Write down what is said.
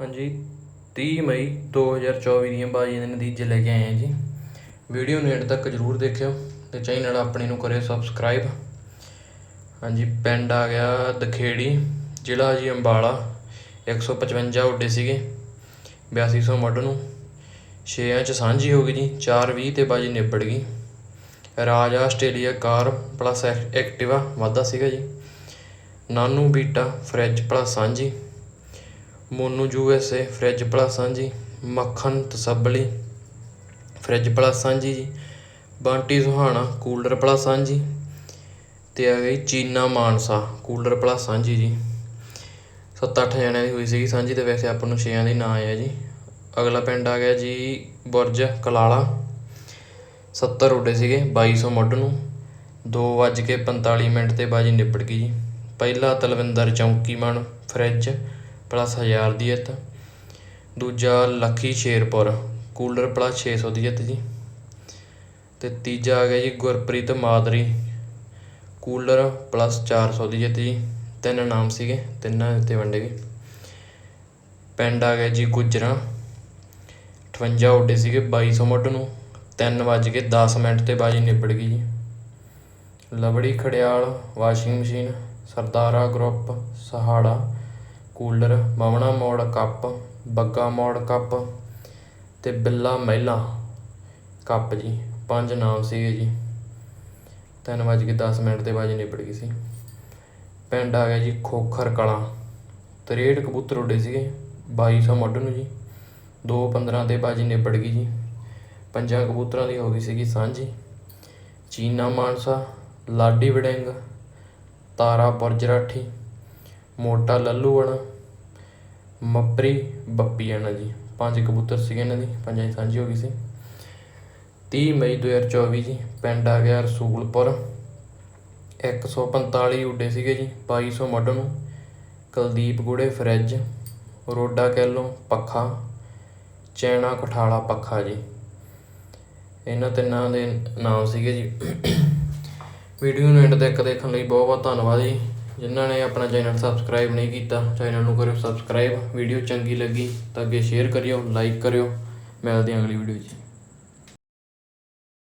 ਹਾਂਜੀ 30 ਮਈ 2024 ਦੀਆਂ ਬਾਜ਼ੀਆਂ ਦੇ ਨਤੀਜੇ ਲੈ ਕੇ ਆਏ ਹਾਂ ਜੀ। ਵੀਡੀਓ ਨੂੰ ਐਂਡ ਤੱਕ ਜਰੂਰ ਦੇਖਿਓ ਤੇ ਚੈਨਲ ਆਪਣੇ ਨੂੰ ਕਰਿਓ ਸਬਸਕ੍ਰਾਈਬ। ਹਾਂਜੀ, ਪਿੰਡ ਆ ਗਿਆ ਦਖੇੜੀ, ਜ਼ਿਲ੍ਹਾ ਜੀ ਅੰਬਾਲਾ 155 ਉੱਡੇ ਸੀਗੇ 8200 ਮੁੱਢ ਨੂੰ। 6 ਚ ਸਾਂਝੀ ਹੋ ਗਈ ਜੀ 420 ਤੇ ਬਾਜੀ ਨਿਬੜ ਗਈ। Raj Australia car plus Activa ਵਾਧਾ ਸੀਗਾ ਜੀ। ਨਾਨੂ ਬੀਟਾ, ਫ੍ਰਿਜ ਪਲੱਸ ਸਾਂਝੀ। Monu U S A, fridge plus ਸਾਂਝੀ ਮੱਖਣ ਤਸੱਬਲੀ, ਫ੍ਰਿਜ ਪਲੱਸ ਸਾਂਝੀ ਜੀ। ਬਾਂਟੀ ਸੁਹਾਣਾ, ਕੂਲਰ ਪਲੱਸ ਸਾਂਝੀ ਤੇ ਆ ਗਈ ਚੀਨਾ ਮਾਨਸਾ, ਕੂਲਰ ਪਲੱਸ ਸਾਂਝੀ ਜੀ। ਸੱਤ ਅੱਠ ਜਣਿਆਂ ਦੀ ਹੋਈ ਸੀਗੀ ਸਾਂਝੀ ਤੇ ਵੈਸੇ ਆਪਾਂ ਨੂੰ ਛੇਆਂ ਦੇ ਨਾਂ ਆਇਆ ਜੀ। ਅਗਲਾ ਪਿੰਡ ਆ ਗਿਆ ਜੀ ਬੁਰਜ, ਕਲਾਲਾ। 70 ਉੱਡੇ ਸੀਗੇ 2200 ਮੁੱਢ ਨੂੰ। 2:45 ਮਿੰਟ ਤੇ ਬਾਜੀ ਨਿਬੜ ਗਈ ਜੀ। ਪਹਿਲਾ ਤਲਵਿੰਦਰ ਚੌਂਕੀਮਨ ਫ੍ਰਿਜ। ਪਲੱਸ 1000 ਦੀ ਜਿੱਤ ਦੂਜਾ ਲੱਖੀ ਸ਼ੇਰਪੁਰ, ਕੂਲਰ ਪਲੱਸ 600 ਦੀ ਜਿੱਤ ਜੀ। ਤੇ ਤੀਜਾ ਆ ਗਿਆ ਜੀ ਗੁਰਪ੍ਰੀਤ ਮਾਦਰੀ, ਕੂਲਰ ਪਲੱਸ 400 ਦੀ ਜਿੱਤ ਜੀ। ਤਿੰਨ ਨਾਮ ਸੀਗੇ, ਤਿੰਨਾਂ ਦੇ ਵੰਡੇ ਗਏ। ਪਿੰਡ ਆ ਗਿਆ ਜੀ ਗੁਜਰਾ। 58 ਉੱਡੇ ਸੀਗੇ 2200 ਮੁੱਢ ਨੂੰ। 3 ਵੱਜ ਕੇ 10 ਮਿੰਟ ਤੇ ਬਾਜੀ ਨਿਬੜ ਗਈ ਜੀ। ਲਵੜੀ ਖੜਿਆਲ, ਵਾਸ਼ਿੰਗ ਮਸ਼ੀਨ, ਸਰਦਾਰਾ ਗਰੁੱਪ, ਸਹਾੜਾ ਕੂਲਰ, ਮਵਣਾ ਮੋੜ ਕੱਪ, ਬੱਗਾ ਮੋੜ ਕੱਪ ਅਤੇ ਬਿੱਲਾ ਮਹਿਲਾ ਕੱਪ ਜੀ। ਪੰਜ ਨਾਮ ਸੀਗੇ ਜੀ। ਤਿੰਨ ਵੱਜ ਕੇ 10 ਮਿੰਟ ਤੇ ਬਾਜੀ ਨਿਬੜ ਗਈ ਸੀ। ਪਿੰਡ ਆ ਗਿਆ ਜੀ ਖੋਖਰ ਕਲਾਂ। 63 ਕਬੂਤਰ ਉੱਡੇ ਸੀਗੇ 2200 ਮੁੱਢ ਨੂੰ ਜੀ। 2:15 ਤੇ ਬਾਜੀ ਨਿਬੜ ਗਈ ਜੀ। ਪੰਜਾਂ ਕਬੂਤਰਾਂ ਦੀ ਹੋ ਗਈ ਸੀਗੀ ਸਾਂਝੀ। ਚੀਨਾ ਮਾਨਸਾ, ਲਾਡੀ ਵੜਿੰਗ ਤਾਰਾ ਬੁਰਜਰਾਠੀ ਮੋਟਾ ਲੱਲੂਵਣ ਮੱਪਰੀ ਬੱਪੀਆਣਾ ਜੀ। ਪੰਜ ਕਬੂਤਰ ਸੀਗੇ ਇਹਨਾਂ ਦੀ, ਪੰਜਾਂ ਦੀ ਸਾਂਝੀ ਹੋ ਗਈ ਸੀ। 30 ਮਈ 2024 ਜੀ, ਪਿੰਡ ਆ ਗਿਆ ਰਸੂਲਪੁਰ। 145 ਉੱਡੇ ਸੀਗੇ ਜੀ 2200 ਮੁੱਢ ਨੂੰ। ਕੁਲਦੀਪ ਗੁੜੇ, ਫਰਿੱਜ। ਰੋਡਾ ਕੈਲੋ, ਪੱਖਾ। ਚੈਣਾ ਕਠਾਲਾ, ਪੱਖਾ ਜੀ। ਇਹਨਾਂ ਤਿੰਨਾਂ ਦੇ ਨਾਮ ਸੀਗੇ ਜੀ। ਵੀਡੀਓ ਨੂੰ ਐਂਡ ਤੱਕ ਦੇਖਣ ਲਈ ਬਹੁਤ ਬਹੁਤ ਧੰਨਵਾਦ ਜੀ। ਜਿਨ੍ਹਾਂ ਨੇ ਆਪਣਾ ਚੈਨਲ ਸਬਸਕ੍ਰਾਈਬ ਨਹੀਂ ਕੀਤਾ, ਚੈਨਲ ਨੂੰ ਕਰਿਓ ਸਬਸਕ੍ਰਾਈਬ ਵੀਡੀਓ ਚੰਗੀ ਲੱਗੀ ਤਾਂ ਅੱਗੇ ਸ਼ੇਅਰ ਕਰਿਓ ਲਾਈਕ ਕਰਿਓ। ਮਿਲਦੇ ਹਾਂ ਅਗਲੀ ਵੀਡੀਓ 'ਚ।